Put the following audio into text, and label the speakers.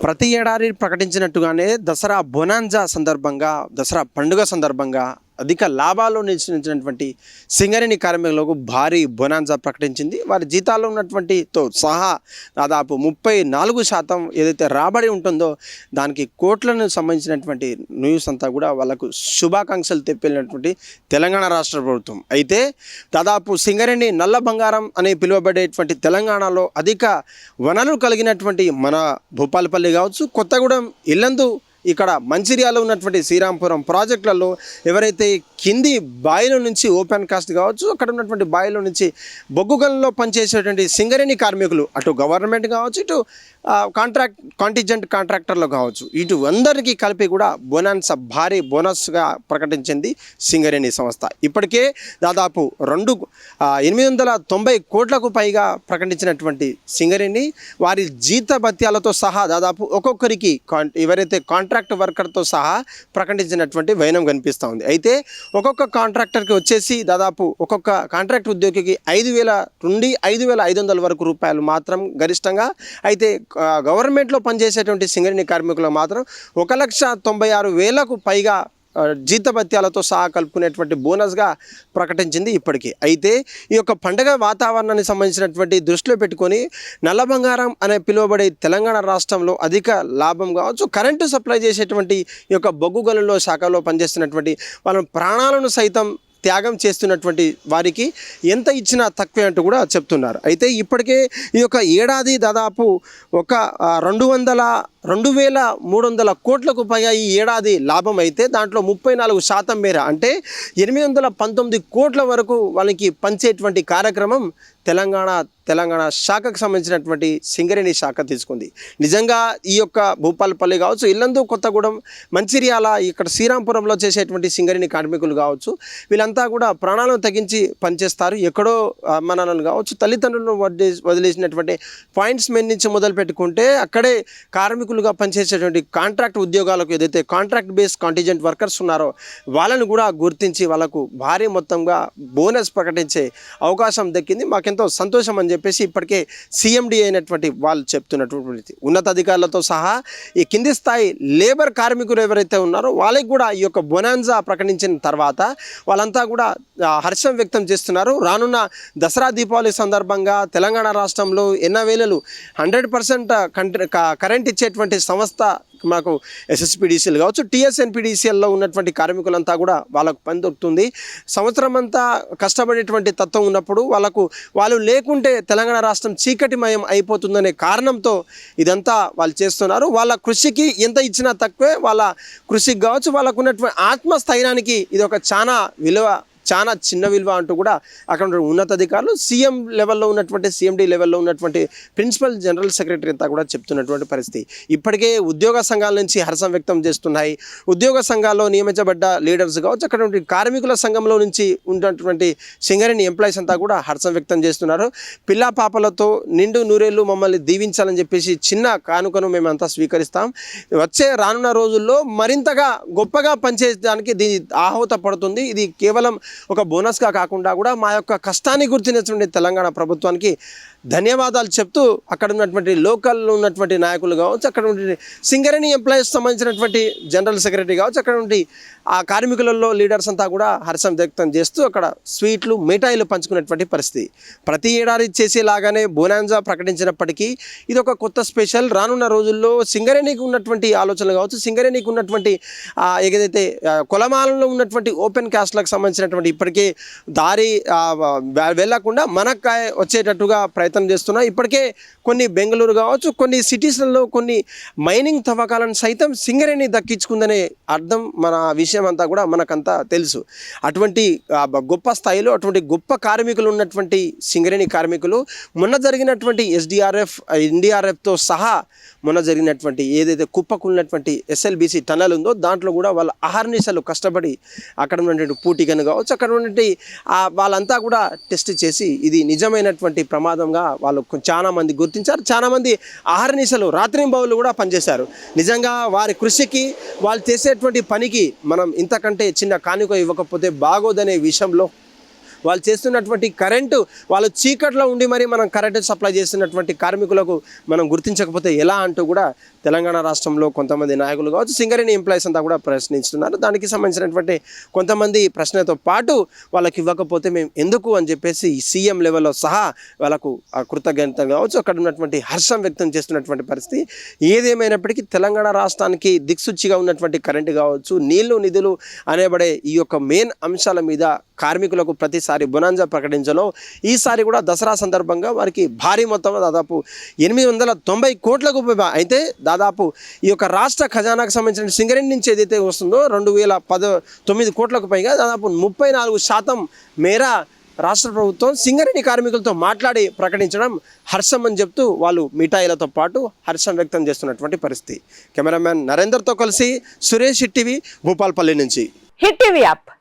Speaker 1: ప్రతి ఏడాది ప్రకటించినట్టుగానే దసరా బొనాంజా సందర్భంగా దసరా పండుగ సందర్భంగా అధిక లాభాలు నిలిచినటువంటి సింగరేణి కార్మికులకు భారీ బొనాంజా ప్రకటించింది. వారి జీతాల్లో ఉన్నటువంటి తో సహా దాదాపు ముప్పై నాలుగు శాతం ఏదైతే రాబడి ఉంటుందో దానికి కోట్లను సంబంధించినటువంటి న్యూస్ అంతా కూడా వాళ్ళకు శుభాకాంక్షలు తెప్పినటువంటి తెలంగాణ రాష్ట్ర ప్రభుత్వం. అయితే దాదాపు సింగరేణి నల్ల బంగారం అని పిలువబడేటువంటి తెలంగాణలో అధిక వనరులు కలిగినటువంటి మన భూపాలపల్లి కావచ్చు కొత్తగూడెం ఇల్లందు ఇక్కడ మంచిర్యాలో ఉన్నటువంటి శ్రీరాంపురం ప్రాజెక్టులలో ఎవరైతే కింది బాయిల నుంచి ఓపెన్ కాస్ట్ కావచ్చు అక్కడ ఉన్నటువంటి బాయిల నుంచి బొగ్గు గనుల్లో పనిచేసేటువంటి సింగరేణి కార్మికులు అటు గవర్నమెంట్ కావచ్చు ఇటు కాంట్రాక్ట్ కాంటిజెంట్ కాంట్రాక్టర్లు కావచ్చు ఇటు అందరికీ కలిపి కూడా బోనస్ భారీ బోనస్గా ప్రకటించింది సింగరేణి సంస్థ. ఇప్పటికే దాదాపు రెండు ఎనిమిది వందల తొంభై కోట్లకు పైగా ప్రకటించినటువంటి సింగరేణి వారి జీత భత్యాలతో సహా దాదాపు ఒక్కొక్కరికి కాన్ ఎవరైతే కాంట్రాక్ట్ వర్కర్తో సహా ప్రకటించినటువంటి వైనం కనిపిస్తూ ఉంది. అయితే ఒక్కొక్క కాంట్రాక్టర్కి వచ్చేసి దాదాపు ఒక్కొక్క కాంట్రాక్ట్ ఉద్యోగికి ఐదు వేల నుండి ఐదు వేల ఐదు వందల వరకు రూపాయలు మాత్రం గరిష్టంగా. అయితే గవర్నమెంట్లో పనిచేసేటువంటి సింగరిణి కార్మికులకు మాత్రం ఒక లక్ష తొంభై ఆరు వేలకు పైగా జీతభత్యాలతో సహా కలుపుకునేటువంటి బోనస్గా ప్రకటించింది ఇప్పటికీ. అయితే ఈ యొక్క పండగ వాతావరణానికి సంబంధించినటువంటి దృష్టిలో పెట్టుకొని నల్ల బంగారం అనే పిలువబడే తెలంగాణ రాష్ట్రంలో అధిక లాభం కావచ్చు కరెంటు సప్లై చేసేటువంటి ఈ యొక్క బొగ్గు గనుల్లో శాఖలో పనిచేస్తున్నటువంటి వాళ్ళ ప్రాణాలను సైతం త్యాగం చేస్తున్నటువంటి వారికి ఎంత ఇచ్చినా తక్కువే అంటూ కూడా చెప్తున్నారు. అయితే ఇప్పటికే ఈ యొక్క ఏడాది దాదాపు ఒక రెండు వందల రెండు వేల మూడు వందల కోట్లకు పైగా ఈ ఏడాది లాభం అయితే దాంట్లో ముప్పై నాలుగు శాతం మేర అంటే ఎనిమిది వందల పంతొమ్మిది కోట్ల వరకు వాళ్ళకి పంచేటువంటి కార్యక్రమం తెలంగాణ తెలంగాణ శాఖకు సంబంధించినటువంటి సింగరేణి శాఖ తీసుకుంది. నిజంగా ఈ యొక్క భూపాలపల్లి కావచ్చు ఇల్లందు కొత్తగూడెం మంచిర్యాల ఇక్కడ శ్రీరాంపురంలో చేసేటువంటి సింగరేణి కార్మికులు కావచ్చు వీళ్ళంతా కూడా ప్రాణాలను తగ్గించి పనిచేస్తారు. ఎక్కడో మనలను కావచ్చు తల్లిదండ్రులను వదిలేసినటువంటి పాయింట్స్ మెన్ నుంచి మొదలు పెట్టుకుంటే అక్కడే కార్మికులుగా పనిచేసేటువంటి కాంట్రాక్ట్ ఉద్యోగాలకు ఏదైతే కాంట్రాక్ట్ బేస్ కాంటిజెంట్ వర్కర్స్ ఉన్నారో వాళ్ళని కూడా గుర్తించి వాళ్ళకు భారీ మొత్తంగా బోనస్ ప్రకటించే అవకాశం దక్కింది. మాకెంతో సంతోషం అని చెప్పేసి ఇప్పటికే సీఎండి అయినటువంటి వాళ్ళు చెప్తున్నటువంటి ఉన్నతాధికారులతో సహా ఈ కింది స్థాయి లేబర్ కార్మికులు ఎవరైతే ఉన్నారో వాళ్ళకి కూడా ఈ యొక్క బొనాన్జా ప్రకటించిన తర్వాత వాళ్ళంతా కూడా హర్షం వ్యక్తం చేస్తున్నారు. రానున్న దసరా దీపావళి సందర్భంగా తెలంగాణ రాష్ట్రంలో ఎన్నవేలలు హండ్రెడ్ పర్సెంట్ కరెంట్ ఇచ్చేటువంటి సంస్థ మాకు ఎస్ఎస్పిడిసిఎల్ కావచ్చు టీఎస్ఎన్పిడిసిఎల్లో ఉన్నటువంటి కార్మికులంతా కూడా వాళ్ళకు పని దొరుకుతుంది. సంవత్సరం అంతా కష్టపడేటువంటి తత్వం ఉన్నప్పుడు వాళ్ళకు వాళ్ళు లేకుంటే తెలంగాణ రాష్ట్రం చీకటిమయం అయిపోతుందనే కారణంతో ఇదంతా వాళ్ళు చేస్తున్నారు. వాళ్ళ కృషికి ఎంత ఇచ్చినా తక్కువే వాళ్ళ కృషికి కావచ్చు వాళ్ళకు ఉన్నటువంటి ఆత్మస్థైర్యానికి ఇది ఒక చాలా విలువ చాలా చిన్న విలువ అంటూ కూడా అక్కడ ఉన్నతాధికారులు సీఎం లెవెల్లో ఉన్నటువంటి సీఎండి లెవెల్లో ఉన్నటువంటి ప్రిన్సిపల్ జనరల్ సెక్రటరీ అంతా కూడా చెప్తున్నటువంటి పరిస్థితి. ఇప్పటికే ఉద్యోగ సంఘాల నుంచి హర్షం వ్యక్తం చేస్తున్నాయి. ఉద్యోగ సంఘాల్లో నియమించబడ్డ లీడర్స్ కావచ్చు అక్కడ కార్మికుల సంఘంలో నుంచి ఉన్నటువంటి సింగరేణి ఎంప్లాయీస్ అంతా కూడా హర్షం వ్యక్తం చేస్తున్నారు. పిల్ల పాపలతో నిండు నూరేళ్ళు మమ్మల్ని దీవించాలని చెప్పేసి చిన్న కానుకను మేమంతా స్వీకరిస్తాం. వచ్చే రానున్న రోజుల్లో మరింతగా గొప్పగా పనిచేయడానికి దీని ఆహుత పడుతుంది. ఇది కేవలం ఒక బోనస్గా కాకుండా కూడా మా యొక్క కష్టాన్ని గుర్తించినటువంటి తెలంగాణ ప్రభుత్వానికి ధన్యవాదాలు చెప్తూ అక్కడ ఉన్నటువంటి లోకల్లో ఉన్నటువంటి నాయకులు కావచ్చు అక్కడ ఉన్నటువంటి సింగరేణి ఎంప్లాయీస్ సంబంధించినటువంటి జనరల్ సెక్రటరీ కావచ్చు అక్కడ నుండి ఆ కార్మికులలో లీడర్స్ అంతా కూడా హర్షం వ్యక్తం చేస్తూ అక్కడ స్వీట్లు మిఠాయిలు పంచుకునేటువంటి పరిస్థితి. ప్రతి ఏడాది చేసేలాగానే బోనాంజా ప్రకటించినప్పటికీ ఇది ఒక కొత్త స్పెషల్. రానున్న రోజుల్లో సింగరేణికి ఉన్నటువంటి ఆలోచనలు కావచ్చు సింగరేణికి ఉన్నటువంటి ఏదైతే కులమాలంలో కొలమాలలో ఉన్నటువంటి ఓపెన్ క్యాస్ట్లకు సంబంధించినటువంటి ఇప్పటికే దారి వెళ్ళకుండా మనకు వచ్చేటట్టుగా ప్రయత్నం చేస్తున్నా. ఇప్పటికే కొన్ని బెంగళూరు కావచ్చు కొన్ని సిటీస్లలో కొన్ని మైనింగ్ తవ్వకాలను సైతం సింగరేణి దక్కించుకుందనే అర్థం మన విషయం అంతా కూడా మనకంతా తెలుసు. అటువంటి గొప్ప స్థాయిలో అటువంటి గొప్ప కార్మికులు ఉన్నటువంటి సింగరేణి కార్మికులు మొన్న జరిగినటువంటి ఎస్డిఆర్ఎఫ్ ఎన్డీఆర్ఎఫ్తో సహా మొన్న జరిగినటువంటి ఏదైతే కుప్పకున్నటువంటి ఎస్ఎల్బిసి టనల్ ఉందో దాంట్లో కూడా వాళ్ళ అహర్నిశలు కష్టపడి అక్కడ ఉన్నటువంటి పూటికను కావచ్చు అక్కడ ఉన్నటువంటి వాళ్ళంతా కూడా టెస్ట్ చేసి ఇది నిజమైనటువంటి ప్రమాదంగా వాళ్ళు చాలామంది గుర్తించారు. చాలామంది మంది ఆహర్నిశలు రాత్రింబవులు కూడా పనిచేశారు. నిజంగా వారి కృషికి వాళ్ళు చేసేటువంటి పనికి మనం ఇంతకంటే చిన్న కానుక ఇవ్వకపోతే బాగోదనే విషయంలో వాళ్ళు చేస్తున్నటువంటి కరెంటు వాళ్ళు చీకట్లో ఉండి మరి మనం కరెంటు సప్లై చేస్తున్నటువంటి కార్మికులకు మనం గుర్తించకపోతే ఎలా అంటూ కూడా తెలంగాణ రాష్ట్రంలో కొంతమంది నాయకులు కావచ్చు సింగరేణి ఎంప్లాయీస్ అంతా కూడా ప్రశ్నిస్తున్నారు. దానికి సంబంధించినటువంటి కొంతమంది ప్రశ్నతో పాటు వాళ్ళకి ఇవ్వకపోతే మేము ఎందుకు అని చెప్పేసి సీఎం లెవెల్లో సహా వాళ్ళకు ఆ కృతజ్ఞత కావచ్చు. అక్కడ ఉన్నటువంటి హర్షం వ్యక్తం చేస్తున్నటువంటి పరిస్థితి ఏదేమైనప్పటికీ తెలంగాణ రాష్ట్రానికి దిక్సూచిగా ఉన్నటువంటి కరెంటు కావచ్చు నీళ్ళు నిధులు అనేబడే ఈ యొక్క మెయిన్ అంశాల మీద కార్మికులకు ప్రతిసారి బునాంజా ప్రకటించలో ఈసారి కూడా దసరా సందర్భంగా వారికి భారీ మొత్తంలో దాదాపు ఎనిమిది వందల తొంభై కోట్లకు అయితే దాదాపు ఈ యొక్క రాష్ట్ర ఖజానాకు సంబంధించిన సింగరేణి నుంచి ఏదైతే వస్తుందో రెండు వేల పద తొమ్మిది కోట్లకు పైగా దాదాపు ముప్పై నాలుగు శాతం మేర రాష్ట్ర ప్రభుత్వం సింగరేణి కార్మికులతో మాట్లాడి ప్రకటించడం హర్షం అని చెప్తూ వాళ్ళు మిఠాయిలతో పాటు హర్షం వ్యక్తం చేస్తున్నటువంటి పరిస్థితి. కెమెరామ్యాన్ నరేందర్తో కలిసి సురేష్ టీవీ భూపాల్పల్లి నుంచి.
Speaker 2: Hit TV app.